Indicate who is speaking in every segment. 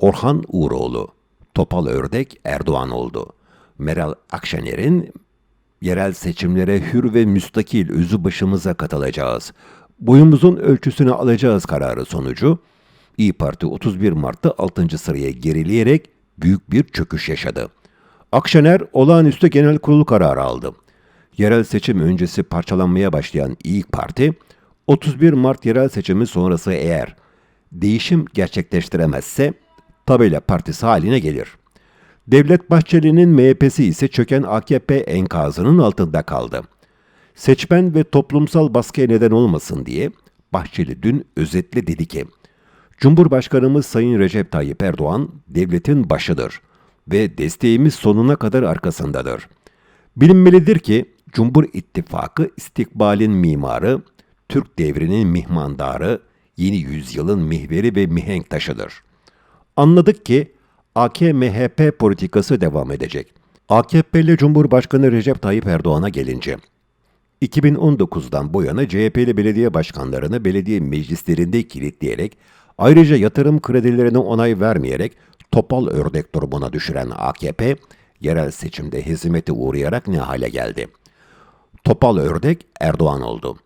Speaker 1: Orhan Uğuroğlu, Topal Ördek Erdoğan oldu. Meral Akşener'in yerel seçimlere hür ve müstakil özü başımıza katılacağız. Boyumuzun ölçüsünü alacağız kararı sonucu İyi Parti 31 Mart'ta 6. sıraya gerileyerek büyük bir çöküş yaşadı. Akşener olağanüstü genel kurul kararı aldı. Yerel seçim öncesi parçalanmaya başlayan İyi Parti 31 Mart yerel seçimi sonrası eğer değişim gerçekleştiremezse tabela partisi haline gelir. Devlet Bahçeli'nin MHP'si ise çöken AKP enkazının altında kaldı. Seçmen ve toplumsal baskıya neden olmasın diye Bahçeli dün özetle dedi ki, Cumhurbaşkanımız Sayın Recep Tayyip Erdoğan devletin başıdır ve desteğimiz sonuna kadar arkasındadır. Bilinmelidir ki Cumhur İttifakı istikbalin mimarı, Türk devrinin mihmandarı, yeni yüzyılın mihveri ve mihenk taşıdır. Anladık ki AK-MHP politikası devam edecek. AKP'li Cumhurbaşkanı Recep Tayyip Erdoğan'a gelince, 2019'dan bu yana CHP'li belediye başkanlarını belediye meclislerinde kilitleyerek, ayrıca yatırım kredilerine onay vermeyerek topal ördek durumuna düşüren AKP, yerel seçimde hizmete uğrayarak ne hale geldi? Topal ördek Erdoğan oldu.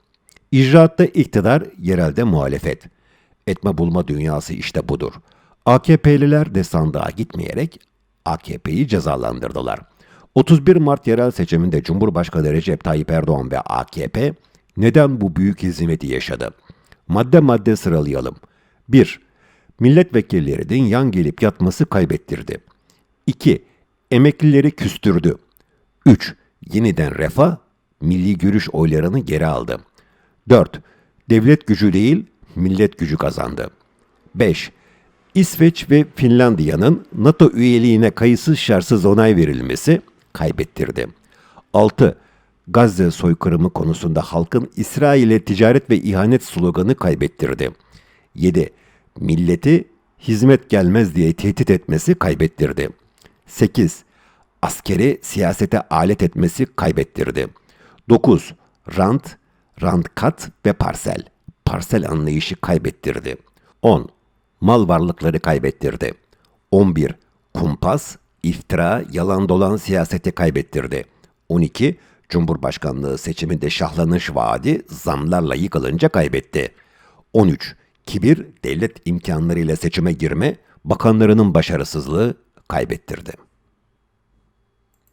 Speaker 1: İcraatta iktidar, yerelde muhalefet. Etme bulma dünyası işte budur. AKP'liler de sandığa gitmeyerek AKP'yi cezalandırdılar. 31 Mart yerel seçiminde Cumhurbaşkanı Recep Tayyip Erdoğan ve AKP neden bu büyük hizmeti yaşadı? Madde madde sıralayalım. 1. Milletvekillerinin yan gelip yatması kaybettirdi. 2. Emeklileri küstürdü. 3. Yeniden refah, milli görüş oylarını geri aldı. 4. Devlet gücü değil, millet gücü kazandı. 5. İsveç ve Finlandiya'nın NATO üyeliğine kayıtsız şartsız onay verilmesi kaybettirdi. 6. Gazze soykırımı konusunda halkın İsrail'e ticaret ve ihanet sloganı kaybettirdi. 7. Milleti hizmet gelmez diye tehdit etmesi kaybettirdi. 8. Askeri siyasete alet etmesi kaybettirdi. 9. Rant, rantkat ve parsel. Parsel anlayışı kaybettirdi. 10. Mal varlıkları kaybettirdi. 11. Kumpas, iftira, yalan dolan siyaseti kaybettirdi. 12. Cumhurbaşkanlığı seçiminde şahlanış vaadi zamlarla yıkılınca kaybetti. 13. Kibir, devlet imkanlarıyla seçime girme, bakanlarının başarısızlığı kaybettirdi.